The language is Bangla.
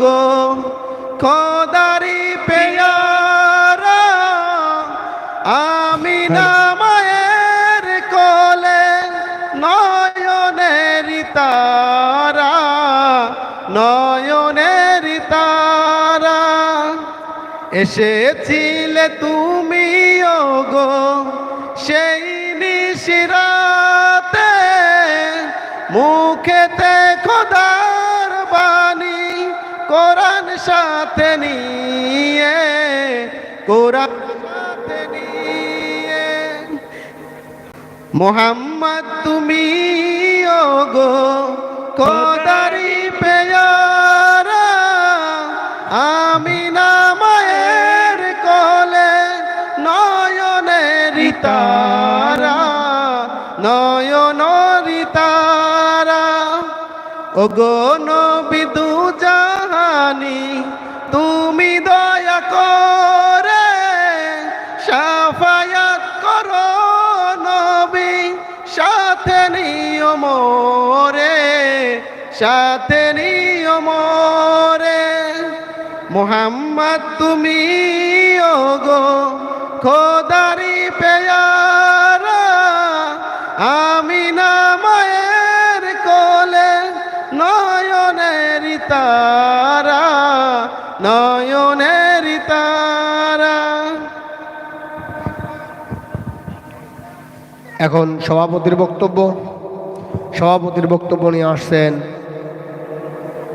গো খোদারি পেয়ারা আমি না মায়ের কোলে নয়নের তারা নয়নের তারা। এসেছিলে তুমি গো সেই নিশিরাতে মুখেতে কোরআন সাথে নিয়ে, কোরআন সাথে নিয়ে। মোহাম্মদ, তুমি গো কোদারি পেয়ারা আমি না মায়ের কোলে নয়নের তারা নয়নের তারা। ও গো নবী দু জাহানি তুমি দয়া করে সাফায়াত করো নবী, সাথে নিয়ম রে সাথে নিয়ম রে মোহাম্মদ, তুমি গো খোদারি পেয়ারা, আমি না মায়ের কোলে নয়নের নয়নের তারা। এখন সভাপতির বক্তব্য। সভাপতির বক্তব্য নিয়ে আসছেন